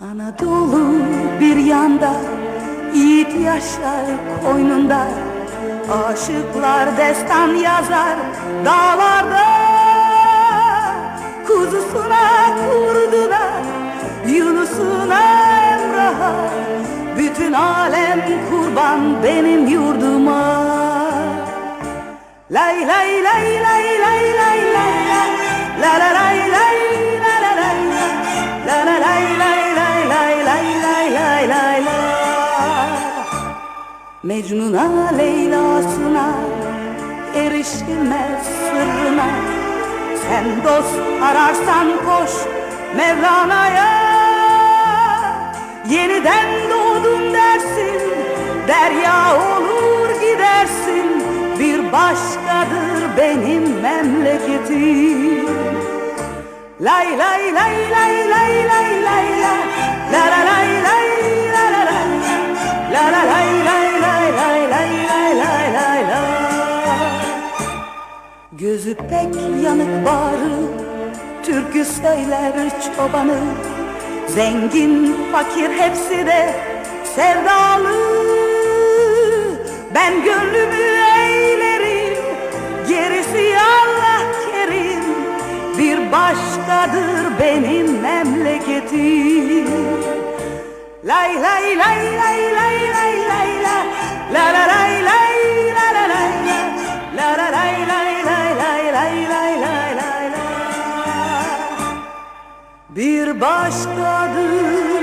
Anadolu bir yanda Yiğit yaşlar koynunda Aşıklar destan yazar dağlarda Kuzusuna kurduna Yunus'una Emrah'a Bütün alem kurban benim yurduma Lay lay lay lay lay lay lay La la lay lay la la lay la La la lay lay lay lay lay lay lay lay la Mecnun'a Leyla'sına erişilmez sırrına Sen dost ararsan koş Mevlana'ya başkadır benim memleketim Lay lay lay lay lay lay lay la La la lay lay la la lay La la lay lay lay lay lay lay lay lay la Gözü pek yanık bağrı Türkü söyler çobanı Zengin fakir hepsi de sevdalı Ben gönlümü başkadır benim memleketim Lay lay lay lay lay lay lay la La la lay lay la la lay la La la lay lay lay lay lay lay lay lay la Bir başkadır